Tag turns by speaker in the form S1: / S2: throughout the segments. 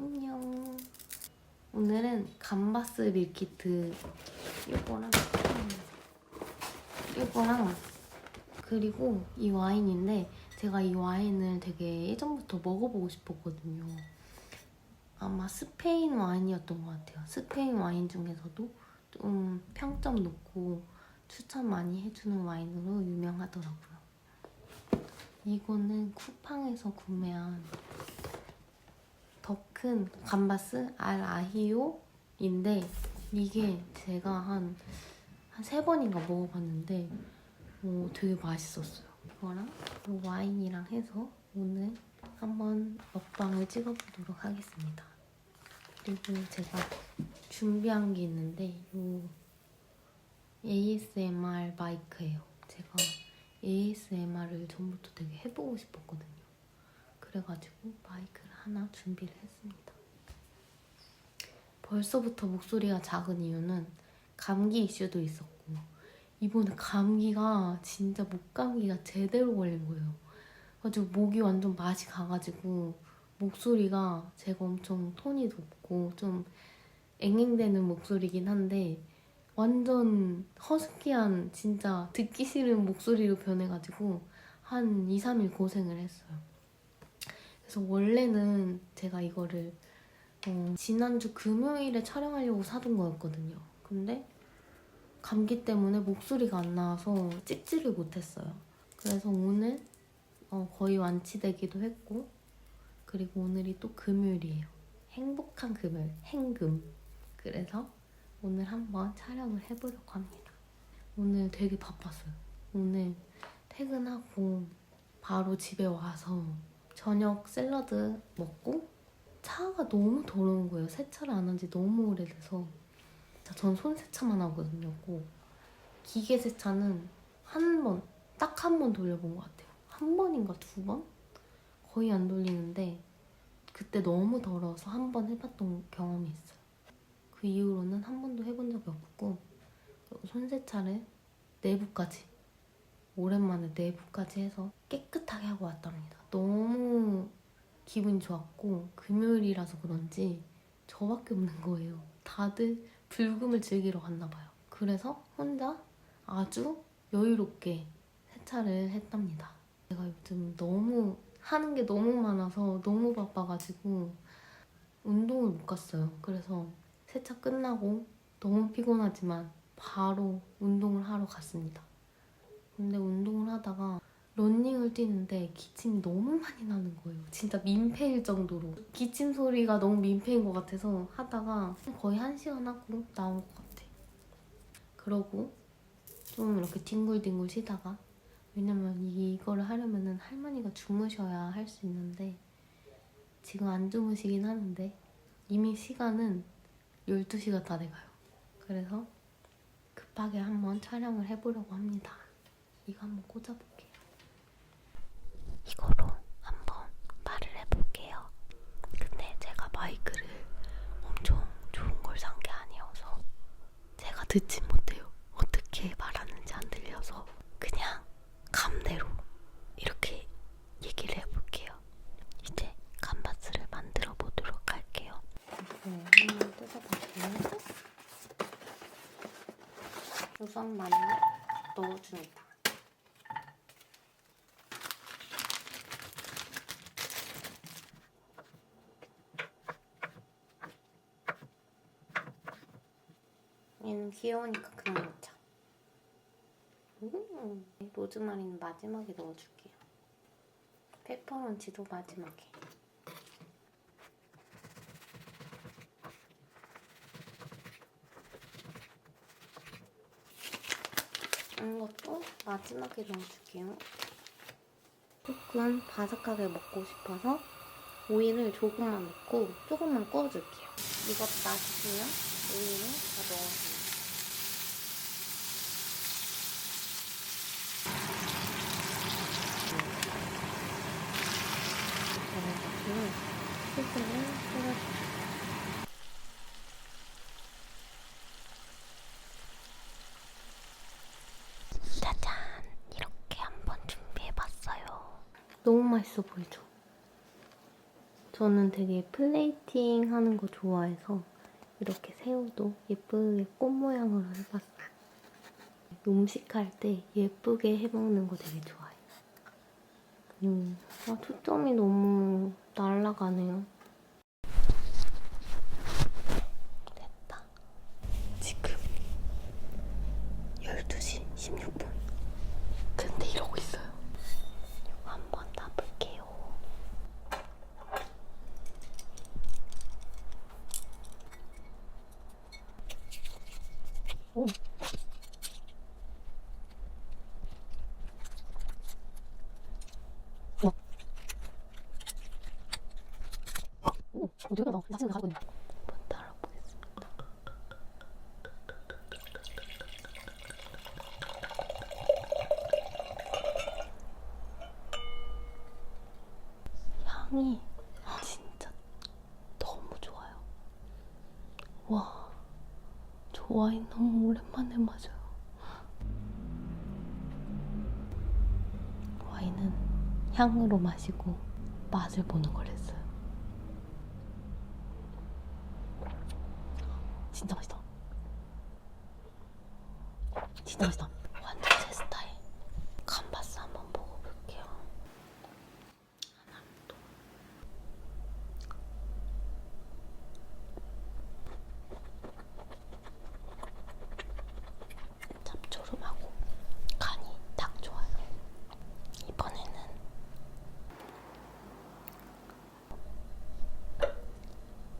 S1: 안녕. 오늘은 감바스 밀키트 이거랑 이거랑 그리고 이 와인인데 제가 이 와인을 되게 예전부터 먹어보고 싶었거든요. 아마 스페인 와인이었던 것 같아요. 스페인 와인 중에서도 좀 평점 높고 추천 많이 해주는 와인으로 유명하더라고요. 이거는 쿠팡에서 구매한 더 큰 감바스 알 아히오인데 이게 제가 한 한 세 번인가 먹어봤는데 오, 되게 맛있었어요. 이거랑 이 와인이랑 해서 오늘 한번 먹방을 찍어보도록 하겠습니다. 그리고 제가 준비한 게 있는데 이 ASMR 마이크예요. 제가 ASMR을 전부터 되게 해보고 싶었거든요. 그래가지고 마이크를 하나 준비를 했습니다. 벌써부터 목소리가 작은 이유는 감기 이슈도 있었고 이번에 감기가 진짜 목 감기가 제대로 걸린 거예요. 그래가지고 목이 완전 맛이 가가지고 목소리가 제가 엄청 톤이 높고 좀 앵앵대는 목소리긴 한데 완전 허스키한 진짜 듣기 싫은 목소리로 변해가지고 한 2, 3일 고생을 했어요. 그래서 원래는 제가 이거를 어, 지난주 금요일에 촬영하려고 사둔 거였거든요. 근데 감기 때문에 목소리가 안 나와서 찍지를 못했어요. 그래서 오늘 어, 거의 완치되기도 했고 그리고 오늘이 또 금요일이에요. 행복한 금요일, 행금. 그래서 오늘 한번 촬영을 해보려고 합니다. 오늘 되게 바빴어요. 오늘 퇴근하고 바로 집에 와서 저녁 샐러드 먹고 차가 너무 더러운 거예요. 세차를 안 한 지 너무 오래돼서 전 손 세차만 하거든요. 꼭. 기계 세차는 한 번, 딱 한 번 돌려본 것 같아요. 한 번인가 두 번? 거의 안 돌리는데 그때 너무 더러워서 한 번 해봤던 경험이 있어요. 그 이후로는 한 번도 해본 적이 없고 손 세차를 내부까지 오랜만에 내부까지 해서 깨끗하게 하고 왔답니다. 너무 기분이 좋았고 금요일이라서 그런지 저밖에 없는 거예요. 다들 불금을 즐기러 갔나 봐요. 그래서 혼자 아주 여유롭게 세차를 했답니다. 제가 요즘 너무 하는 게 너무 많아서 너무 바빠가지고 운동을 못 갔어요. 그래서 세차 끝나고 너무 피곤하지만 바로 운동을 하러 갔습니다. 근데 운동을 하다가 런닝을 뛰는데 기침이 너무 많이 나는 거예요. 진짜 민폐일 정도로. 기침 소리가 너무 민폐인 것 같아서 하다가 거의 한 시간 하고 나온 것 같아. 그러고 좀 이렇게 뒹굴뒹굴 쉬다가 왜냐면 이거를 하려면은 할머니가 주무셔야 할 수 있는데 지금 안 주무시긴 하는데 이미 시간은 12시가 다 돼가요. 그래서 급하게 한번 촬영을 해보려고 합니다. 이거 한번 꽂아볼게요. 이거로 한번 말을 해볼게요. 근데 제가 마이크를 엄청 좋은 걸산게 아니어서 제가 듣진 못해요. 어떻게 말하는지 안 들려서 그냥 감대로 이렇게 얘기를 해볼게요. 이제 감바스를 만들어 보도록 할게요. 네, 한번 뜯어볼게요. 넣어줍니다. 얘는 귀여우니까 그냥 넣자. 음, 로즈마리는 마지막에 넣어줄게요. 페퍼런치도 마지막에. 이것도 마지막에 넣어줄게요. 조금 바삭하게 먹고 싶어서 오이를 조금만 넣고 조금만 구워줄게요. 이것도 맛있으면 오이를 다 넣어줍니다. 그래가지고 치즈를 뿌려줄게요. 짜잔! 이렇게 한번 준비해봤어요. 너무 맛있어 보이죠? 저는 되게 플레이팅 하는 거 좋아해서 이렇게 새우도 예쁘게 꽃 모양으로 해봤어요. 음식할 때 예쁘게 해먹는 거 되게 좋아해요. 음, 아, 초점이 너무 날아가네요. 됐다. 지금 12시 16분. 근데 이러고 있어요. 이거 한번 놔볼게요. 오. 어. 지금 가거든. 한번 따라 보겠습니다. 향이 진짜 너무 좋아요. 와, 저 와인 너무 오랜만에 마셔요. 와인은 향으로 마시고 맛을 보는 거랬어요. 진짜 맛있다. 진짜 맛있다. 완전 제 스타일. 감바스 한번 먹어볼게요. 짭조름하고 간이 딱 좋아요. 이번에는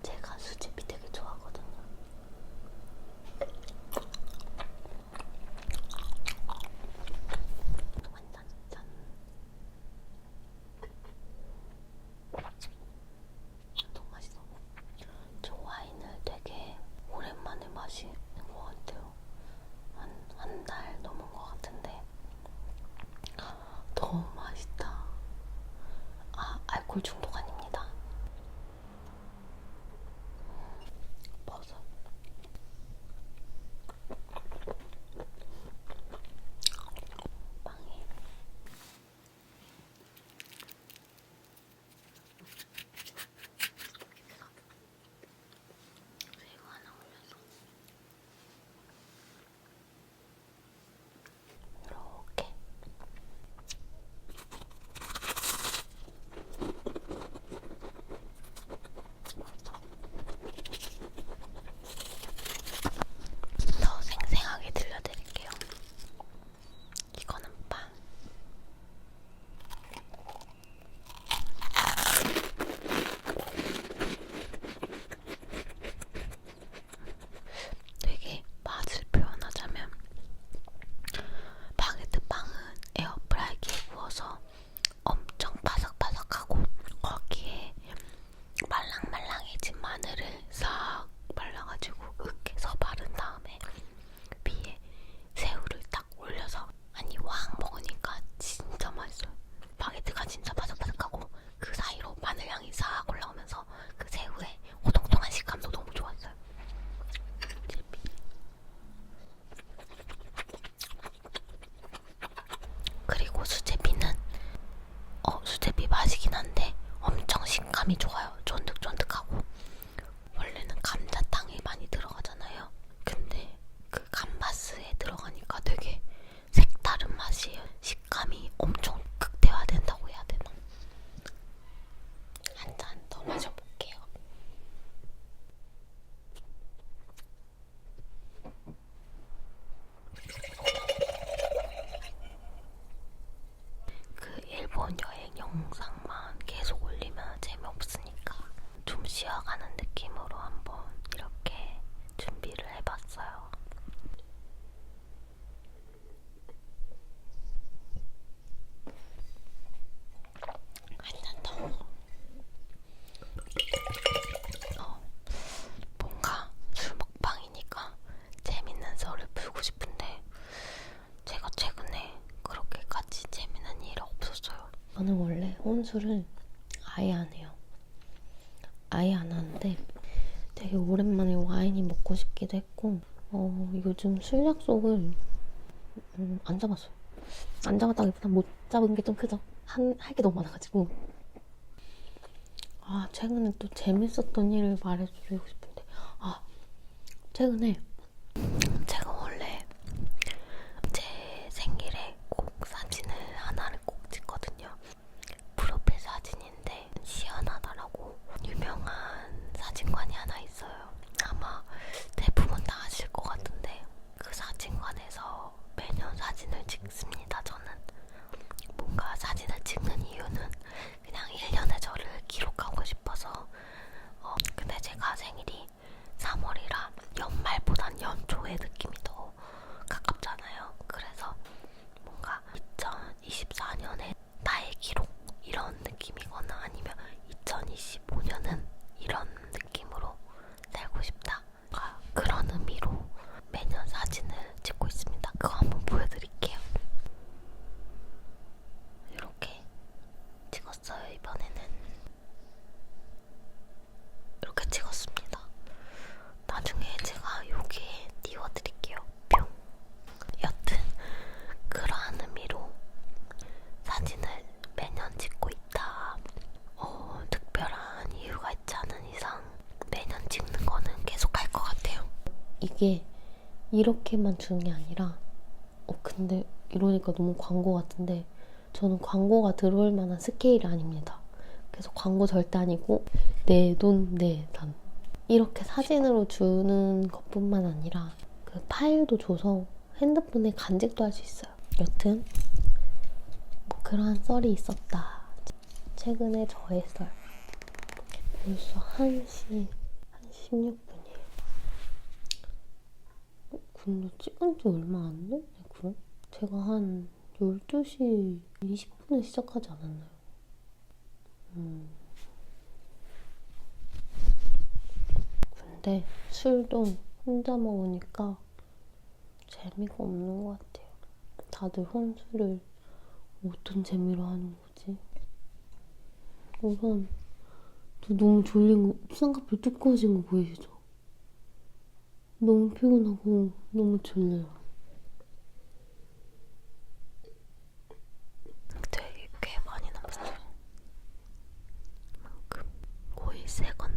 S1: 제가 수제비 되게 좋아하거든요. 완전 짠. 너무 맛있어. 저 와인을 되게 오랜만에 마시는 것 같아요. 한, 한 달 넘은 것 같은데. 너무 맛있다. 아, 알코올 중독 아닙니다. 버섯. 빵에. 새우 하나 올려서. 이렇게 더 생생하게 들려드릴게요. 이거는 빵. 되게 맛을 표현하자면 바게트 빵은 에어프라이기에 구워서 엄청 바삭바삭하고 거기에 말랑말랑해진 마늘을 싹 발라가지고 으깨서 바른 다음에 위에 새우를 딱 올려서 한 입 왕 먹으니까 진짜 맛있어요. 바게트가 진짜 바삭바삭하고 그 사이로 마늘 향이 싹 올라오면서 그 새우의 오동통한 식감도 너무 좋았어요. 제비. 그리고 수제비는 어 수제비 맛이긴 한데 엄청 식감이 좋아요. 쫀득쫀득하고 원래는 감자탕에 많이 들어가잖아요. 근데 그 감바스에 들어가니까 되게 색다른 맛이에요. 식 감이 엄청 세수를 아예 안 해요. 아예 안 하는데 되게 오랜만에 와인이 먹고 싶기도 했고 어, 요즘 술 약속을 음, 안 잡았어요. 안 잡았다기보다 못 잡은 게 좀 크죠. 할게 너무 많아가지고. 아, 최근에 또 재밌었던 일을 말해드리고 싶은데. 아, 최근에 이게 이렇게만 주는 게 아니라 어 근데 이러니까 너무 광고 같은데 저는 광고가 들어올 만한 스케일이 아닙니다. 그래서 광고 절대 아니고 내 돈 내단 이렇게 사진으로 주는 것뿐만 아니라 그 파일도 줘서 핸드폰에 간직도 할 수 있어요. 여튼 뭐 그러한 썰이 있었다. 최근에 저의 썰. 벌써 1시, 한 16분. 근데 찍은 지 얼마 안 됐네, 그럼? 제가 한 12시 20분에 시작하지 않았나요? 음. 근데 술도 혼자 먹으니까 재미가 없는 것 같아요. 다들 혼술을 어떤 재미로 하는 거지? 우선 저 너무 졸린 거 쌍꺼풀 두꺼워진 거 보이시죠? 너무 피곤하고 너무 졸려요. 되게 꽤 많이 남았어요. 그만큼 거의 세권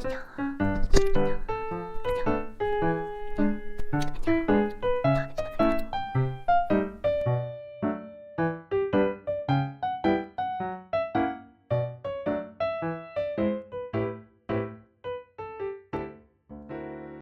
S1: 怎么样啊